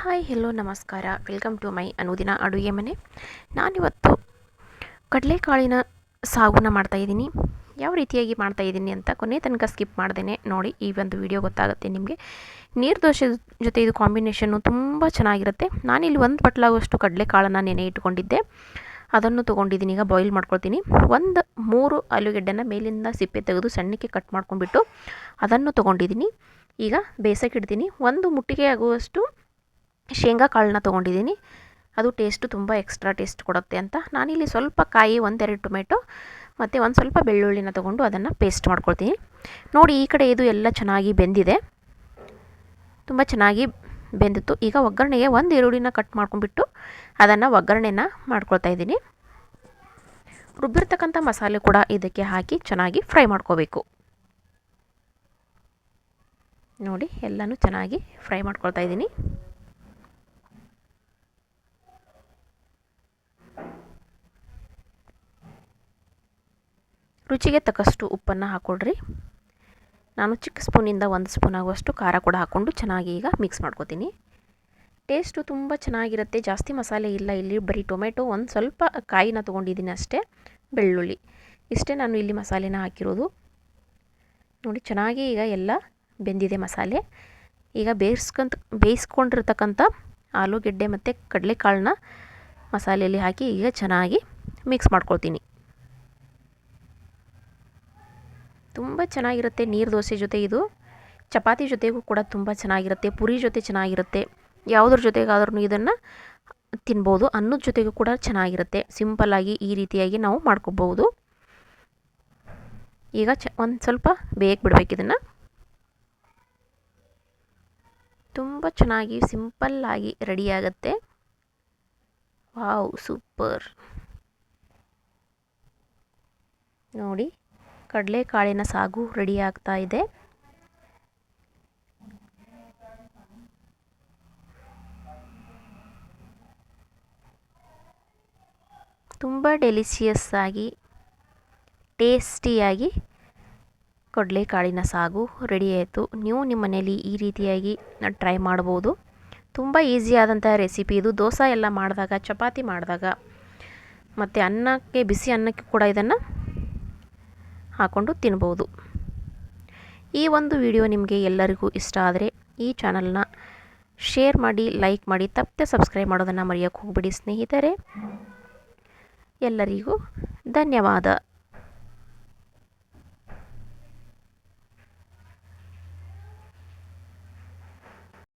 Hi hello ನಮಸ್ಕಾರ. Welcome to my Anudina Aduge Mane. ನಾನಿವತ್ತು ಕಡಲೆಕಾಳಿನ ಸಾಗುನ ಮಾಡ್ತಾಯಿದ್ದೀನಿ ಯಾವ ರೀತಿಯಾಗಿ ಮಾಡ್ತಾಯಿದ್ದೀನಿ ಅಂತ ಕೊನೆ ತನಕ ಸ್ಕಿಪ್ ಮಾಡ್ದೇನೆ. ನೋಡಿ, ಈ ಒಂದು ವಿಡಿಯೋ ಗೊತ್ತಾಗುತ್ತೆ ನಿಮಗೆ. ನೀರು ದೋಸೆ ಜೊತೆ ಇದು ಕಾಂಬಿನೇಷನ್ನು ತುಂಬ ಚೆನ್ನಾಗಿರುತ್ತೆ. ನಾನಿಲ್ಲಿ ಒಂದು ಪಟ್ಲಾಗುವಷ್ಟು ಕಡಲೆಕಾಳನ್ನು ನೆನೆ ಇಟ್ಕೊಂಡಿದ್ದೆ. ಅದನ್ನು ತೊಗೊಂಡಿದ್ದೀನಿ. ಈಗ ಬಾಯ್ಲ್ ಮಾಡ್ಕೊಳ್ತೀನಿ. ಒಂದು ಮೂರು ಆಲೂಗೆಡ್ಡೆನ ಮೇಲಿಂದ ಸಿಪ್ಪೆ ತೆಗೆದು ಸಣ್ಣಕ್ಕೆ ಕಟ್ ಮಾಡ್ಕೊಂಡ್ಬಿಟ್ಟು ಅದನ್ನು ತೊಗೊಂಡಿದ್ದೀನಿ. ಈಗ ಬೇಯಿಸೋಕೆ ಇಡ್ತೀನಿ ಒಂದು ಮುಟ್ಟಿಗೆ ಆಗುವಷ್ಟು ಶೇಂಗಾ ಕಾಳನ್ನ ತೊಗೊಂಡಿದ್ದೀನಿ. ಅದು ಟೇಸ್ಟು ತುಂಬ ಎಕ್ಸ್ಟ್ರಾ ಟೇಸ್ಟ್ ಕೊಡುತ್ತೆ ಅಂತ. ನಾನಿಲ್ಲಿ ಸ್ವಲ್ಪ ಕಾಯಿ, ಒಂದೆರಡು ಟೊಮೆಟೊ, ಮತ್ತು ಒಂದು ಸ್ವಲ್ಪ ಬೆಳ್ಳುಳ್ಳಿನ ತೊಗೊಂಡು ಅದನ್ನು ಪೇಸ್ಟ್ ಮಾಡ್ಕೊಳ್ತೀನಿ. ನೋಡಿ, ಈ ಕಡೆ ಇದು ಎಲ್ಲ ಚೆನ್ನಾಗಿ ಬೆಂದಿದೆ. ತುಂಬ ಚೆನ್ನಾಗಿ ಬೆಂದಿತ್ತು. ಈಗ ಒಗ್ಗರಣೆಗೆ ಒಂದು ಈರುಳ್ಳಿನ ಕಟ್ ಮಾಡ್ಕೊಂಡ್ಬಿಟ್ಟು ಅದನ್ನು ಒಗ್ಗರಣೆನ ಮಾಡ್ಕೊಳ್ತಾ ಇದ್ದೀನಿ. ರುಬ್ಬಿರ್ತಕ್ಕಂಥ ಮಸಾಲೆ ಕೂಡ ಇದಕ್ಕೆ ಹಾಕಿ ಚೆನ್ನಾಗಿ ಫ್ರೈ ಮಾಡ್ಕೋಬೇಕು. ನೋಡಿ, ಎಲ್ಲನೂ ಚೆನ್ನಾಗಿ ಫ್ರೈ ಮಾಡ್ಕೊಳ್ತಾ ಇದ್ದೀನಿ. ರುಚಿಗೆ ತಕ್ಕಷ್ಟು ಉಪ್ಪನ್ನು ಹಾಕ್ಕೊಡ್ರಿ ನಾನು ಚಿಕ್ಕ ಸ್ಪೂನಿಂದ ಒಂದು ಸ್ಪೂನ್ ಆಗುವಷ್ಟು ಖಾರ ಕೂಡ ಹಾಕ್ಕೊಂಡು ಚೆನ್ನಾಗಿ ಈಗ ಮಿಕ್ಸ್ ಮಾಡ್ಕೋತೀನಿ. ಟೇಸ್ಟು ತುಂಬ ಚೆನ್ನಾಗಿರುತ್ತೆ. ಜಾಸ್ತಿ ಮಸಾಲೆ ಇಲ್ಲ ಇಲ್ಲಿ. ಬರೀ ಟೊಮೆಟೊ ಒಂದು ಸ್ವಲ್ಪ ಕಾಯಿನ ತೊಗೊಂಡಿದ್ದೀನಿ ಅಷ್ಟೇ. ಬೆಳ್ಳುಳ್ಳಿ. ಇಷ್ಟೇ ನಾನು ಇಲ್ಲಿ ಮಸಾಲೆನ ಹಾಕಿರೋದು. ನೋಡಿ ಚೆನ್ನಾಗಿ ಈಗ ಎಲ್ಲ ಬೆಂದಿದೆ ಮಸಾಲೆ. ಈಗ ಬೇಯಿಸ್ಕೊಂತ ಬೇಯಿಸ್ಕೊಂಡಿರ್ತಕ್ಕಂಥ ಆಲೂಗೆಡ್ಡೆ ಮತ್ತು ಕಡಲೆಕಾಳನ್ನ ಮಸಾಲೆಯಲ್ಲಿ ಹಾಕಿ ಈಗ ಚೆನ್ನಾಗಿ ಮಿಕ್ಸ್ ಮಾಡ್ಕೊಳ್ತೀನಿ. ತುಂಬ ಚೆನ್ನಾಗಿರುತ್ತೆ ನೀರು ದೋಸೆ ಜೊತೆ ಇದು. ಚಪಾತಿ ಜೊತೆಗೂ ಕೂಡ ತುಂಬ ಚೆನ್ನಾಗಿರುತ್ತೆ, ಪುರಿ ಜೊತೆ ಚೆನ್ನಾಗಿರುತ್ತೆ, ಯಾವುದ್ರ ಜೊತೆಗಾದ್ರೂ ಇದನ್ನು ತಿನ್ಬೋದು, ಅನ್ನದ ಜೊತೆಗೂ ಕೂಡ ಚೆನ್ನಾಗಿರುತ್ತೆ. ಸಿಂಪಲ್ಲಾಗಿ ಈ ರೀತಿಯಾಗಿ ನಾವು ಮಾಡ್ಕೋಬೋದು. ಈಗ ಚ, ಒಂದು ಸ್ವಲ್ಪ ಬೇಗ ಬಿಡಬೇಕು ಇದನ್ನು. ತುಂಬ ಚೆನ್ನಾಗಿ ಸಿಂಪಲ್ಲಾಗಿ ರೆಡಿಯಾಗತ್ತೆ ವಾವ್, ಸೂಪರ್. ನೋಡಿ. ಕಡಲೆಕಾಳಿನ ಸಾಗು ರೆಡಿ ಆಗ್ತಾ ಇದೆ. ತುಂಬ ಡೆಲಿಷಿಯಸ್ ಆಗಿ ಟೇಸ್ಟಿಯಾಗಿ ಕಡಲೆಕಾಳಿನ ಸಾಗು ರೆಡಿ ಆಯಿತು. ನೀವು ನಿಮ್ಮ ಮನೇಲಿ ಈ ರೀತಿಯಾಗಿ ಟ್ರೈ ಮಾಡ್ಬೋದು. ತುಂಬ ಈಸಿ ಆದಂಥ ರೆಸಿಪಿ ಇದು. ದೋಸೆ ಎಲ್ಲ ಮಾಡಿದಾಗ, ಚಪಾತಿ ಮಾಡಿದಾಗ, ಮತ್ತು ಅನ್ನಕ್ಕೆ, ಬಿಸಿ ಅನ್ನಕ್ಕೆ ಕೂಡ ಇದನ್ನು ಹಾಕ್ಕೊಂಡು ತಿನ್ಬೋದು. ಈ ಒಂದು ವಿಡಿಯೋ ನಿಮಗೆ ಎಲ್ಲರಿಗೂ ಇಷ್ಟ ಆದರೆ ಈ ಚಾನಲ್ನ ಶೇರ್ ಮಾಡಿ, ಲೈಕ್ ಮಾಡಿ, ತಪ್ಪದೆ ಸಬ್ಸ್ಕ್ರೈಬ್ ಮಾಡೋದನ್ನು ಮರೆಯೋಕ್ಕೆ ಹೋಗ್ಬಿಡಿ ಸ್ನೇಹಿತರೆ. ಎಲ್ಲರಿಗೂ ಧನ್ಯವಾದ.